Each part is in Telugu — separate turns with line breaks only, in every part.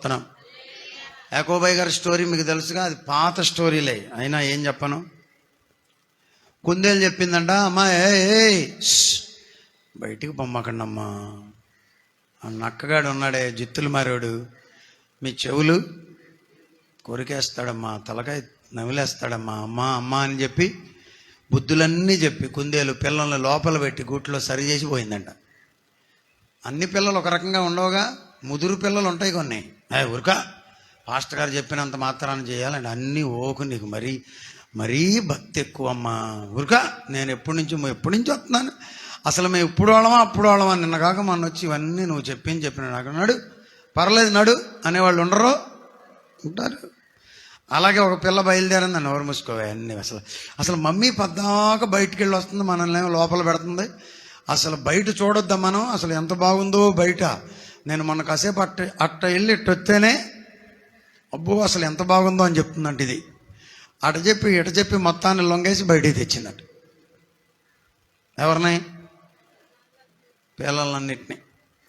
స్తోత్రం యాకోబాయ్ గారి స్టోరీ మీకు తెలుసుగా అది పాత స్టోరీలే. అయినా ఏం చెప్పను? కుందేలు చెప్పిందంట అమ్మా ఏ బయటికి పొమ్మకండి అమ్మా ఆ నక్కగాడు ఉన్నాడే జిత్తులు మారాడు మీ చెవులు కొరికేస్తాడమ్మా తలకాయ నవిలేస్తాడమ్మా అమ్మా అమ్మా అని చెప్పి బుద్ధులన్నీ చెప్పి కుందేలు పిల్లల్ని లోపల పెట్టి గూట్లో సరి చేసి పోయిందంట. అన్ని పిల్లలు ఒక రకంగా ఉండవుగా ముదురు పిల్లలు ఉంటాయి కొన్ని. ఉరక పాస్టర్ గారు చెప్పినంత మాత్రాన్ని చేయాలండి అన్నీ ఓకు నీకు. మరీ మరీ భక్తి ఎక్కువ అమ్మా ఉరక నేను ఎప్పటి నుంచి ఎప్పటి నుంచి వస్తున్నాను. అసలు మేము ఇప్పుడు వాళ్ళమా అప్పుడు వాళ్ళమా నిన్న కాక మొన్న వచ్చి ఇవన్నీ నువ్వు చెప్పింది చెప్పిన నాకు. నడు పర్లేదు నడు అనేవాళ్ళు ఉండరు. ఉంటారు. అలాగే ఒక పిల్ల బయలుదేరింది నోరు మూసుకోవే అన్నీ అసలు. అసలు మమ్మీ పద్దాక బయటికి వెళ్ళి వస్తుంది మనల్ని లోపల పెడుతుంది. అసలు బయట చూడొద్దా మనం? అసలు ఎంత బాగుందో బయట. నేను మొన్న కాసేపు అట్ట అట్ట వెళ్ళి ఇట్ట వస్తేనే అబ్బో అసలు ఎంత బాగుందో అని చెప్తుందంట ఇది. అట చెప్పి ఇట చెప్పి మొత్తాన్ని లొంగేసి బయటికి తెచ్చిందట. ఎవరిని? పిల్లలన్నిటిని.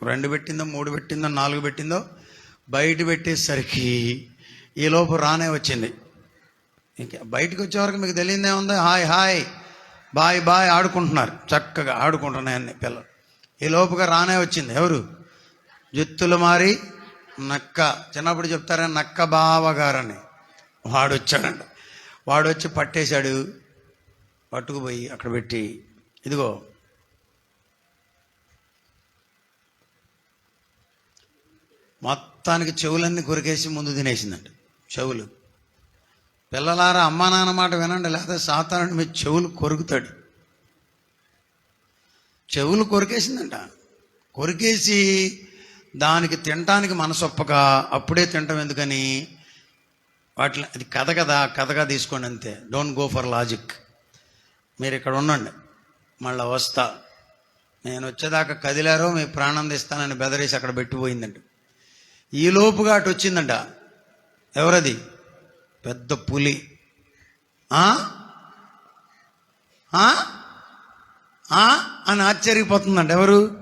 రెండు పెట్టిందో మూడు పెట్టిందో నాలుగు పెట్టిందో బయట పెట్టేసరికి ఈ లోపు రానే వచ్చింది. ఇంకా బయటకు వచ్చేవరకు మీకు తెలియదే ఉంది? హాయ్ హాయ్ బాయ్ బాయ్ ఆడుకుంటున్నారు. చక్కగా ఆడుకుంటున్నాయన్ని పిల్లలు. ఈ లోపుగా రానే వచ్చింది. ఎవరు? జుత్తులు మారి నక్క చిన్నప్పుడు చెప్తారా నక్క బావగారని. వాడు వచ్చాడంట వాడు వచ్చి పట్టేశాడు. పట్టుకుపోయి అక్కడ పెట్టి ఇదిగో. మొత్తానికి చెవులన్నీ కొరికేసి ముందు తినేసిందంట. చెవులు. పిల్లలారా అమ్మా నాన్న మాట వినండి లేకపోతే సాతానుడు మీ చెవులు కొరుకుతాడు. చెవులు కొరికేసిందంట. కొరికేసి దానికి తినటానికి మనసొప్పక అప్పుడే తినటం ఎందుకని? వాటిని అది కథ కదా కథగా తీసుకోండి అంతే. డోంట్ గో ఫర్ లాజిక్ మీరు ఇక్కడ ఉండండి. మళ్ళీ వస్తా. నేను వచ్చేదాకా కదిలారో మీ ప్రాణం తీస్తానని బెదరేసి అక్కడ పెట్టిపోయిందంట. ఈ లోపుగా అటు వచ్చిందంట. ఎవరది? పెద్ద పులి. అని ఆశ్చర్యపోతుందంట ఎవరు?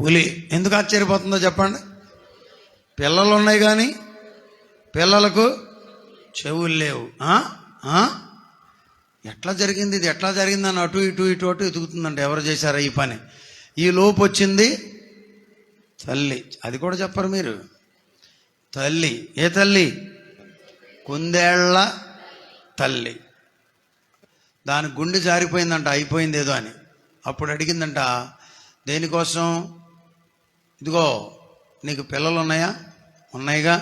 పులి ఎందుకు ఆశ్చర్యపోతుందో చెప్పండి? పిల్లలు ఉన్నాయి కానీ పిల్లలకు చెవులు లేవు. ఎట్లా జరిగింది ఇది? ఎట్లా జరిగిందని అటు ఇటు ఇటు అటు ఎదుగుతుందంట. ఎవరు చేశారా ఈ పని? ఈ లోపు వచ్చింది తల్లి. అది కూడా చెప్పరు మీరు. తల్లి. ఏ తల్లి? కుందేళ్ళ తల్లి. దాని గుండె జారిపోయిందంట. అయిపోయింది ఏదో అని. అప్పుడు అడిగిందంట దేనికోసం ఇదిగో నీకు పిల్లలు ఉన్నాయా ఉన్నాయిగా?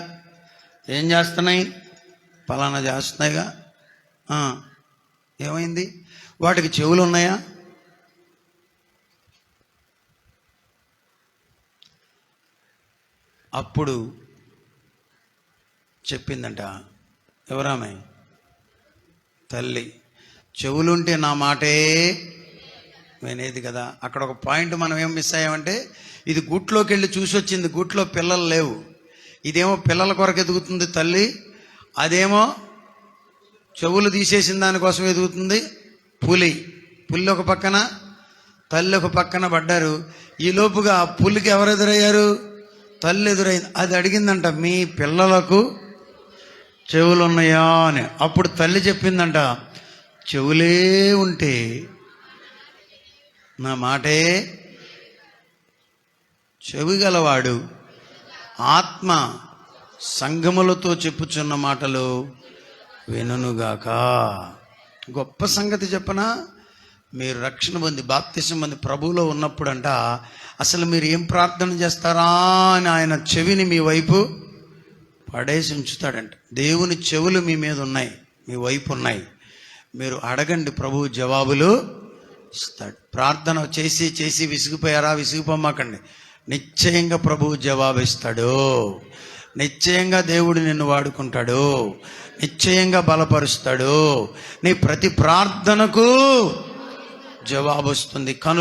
ఏం చేస్తున్నాయి? పలానా చేస్తున్నాయిగా? ఏమైంది? వాటికి చెవులు ఉన్నాయా అప్పుడు చెప్పిందంట ఎవరామె? తల్లి. చెవులుంటే నా మాటే వినేది కదా. అక్కడ ఒక పాయింట్ మనం ఏం మిస్ అయ్యామంటే ఇది గుట్లోకి వెళ్ళి చూసి వచ్చింది గుట్లో పిల్లలు లేవు. ఇదేమో పిల్లల కొరకు ఎదుగుతుంది తల్లి అదేమో చెవులు తీసేసిన దానికోసం ఎదుగుతుంది పులి. పులి ఒక పక్కన తల్లి ఒక పక్కన పడ్డారు. ఈ లోపుగా ఆ పులికి ఎవరు ఎదురయ్యారు? తల్లి ఎదురైంది. అది అడిగిందంట మీ పిల్లలకు చెవులు ఉన్నాయా అని. అప్పుడు తల్లి చెప్పిందంట చెవులే ఉంటే నా మాటే చెవిగలవాడు. ఆత్మ సంగములతో చెప్పుచున్న మాటలు వినుగాక గొప్ప సంగతి చెప్పనా? మీరు రక్షణ పొంది బాప్తిసం పొంది ప్రభువులో ఉన్నప్పుడంట అసలు మీరు ఏం ప్రార్థన చేస్తారా అని ఆయన చెవిని మీ వైపు పడేసి ఉంచుతాడంట. దేవుని చెవులు మీ మీద ఉన్నాయి మీ వైపు ఉన్నాయి. మీరు అడగండి ప్రభు జవాబులు. ఇస్తాడు. ప్రార్థన చేసి చేసి విసిగిపోయారా? విసిగిపోమాకండి. నిశ్చయంగా ప్రభువు జవాబు ఇస్తాడు నిశ్చయంగా దేవుడు నిన్ను వాడుకుంటాడు. నిశ్చయంగా బలపరుస్తాడు. నీ ప్రతి ప్రార్థనకు జవాబు వస్తుంది కను